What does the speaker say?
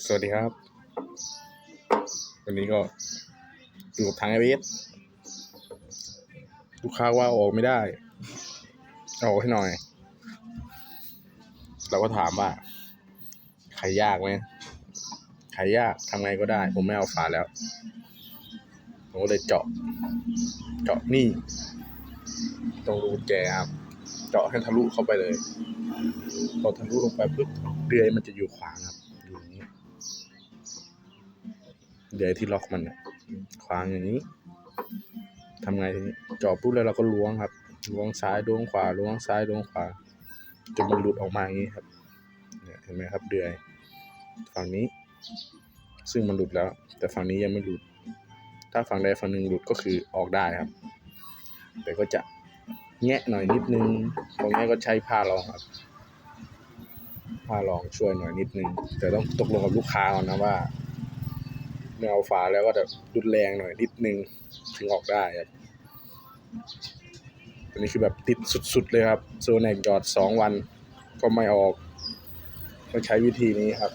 สวัสดีครับ วันนี้ก็อยู่กับทางไอเวสลูกค้าว่าออกไม่ได้ออกให้หน่อย เราก็ถามว่าขายยากไหมขายยากทำไงก็ได้ ผมไม่เอาฝาแล้ว ผมก็เลยเจาะ เจาะนี่ ตรงรูกุญแจครับ เจาะให้ทะลุเข้าไปเลย พอทะลุลงไปปุ๊บเดือยมันจะอยู่ขวางครับ เดือยที่ล็อกมันน่ะขวางอย่างนี้ทำไงทีนี้จาะปุ๊บแล้วเราก็ล้วงครับ ล้วงซ้ายล้วงขวาล้วงซ้ายล้วงขวาจนมันหลุดออกมาอย่างนี้ครับเนี่ยเห็นไหมครับเดือยฝั่งนี้ ซึ่งมันหลุดแล้ว แต่ฝั่งนี้ยังไม่หลุด ถ้าฝั่งใดฝั่งหนึ่งหลุดก็คือออกได้ครับ แต่ก็จะแงะหน่อยนิดนึงตรงนี้ก็ใช้ผ้ารองครับผ้ารองช่วยหน่อยนิดนึง แต่ต้องตกลงกับลูกค้าก่อนนะว่า ไม่เอาฝาแล้วก็จะรุนแรงหน่อยนิดนึงถึงออกได้ครับอันนี้คือแบบติดสุดๆเลยครับโซนแนกหยอดสองวันก็ไม่ออกก็ใช้วิธีนี้ครับ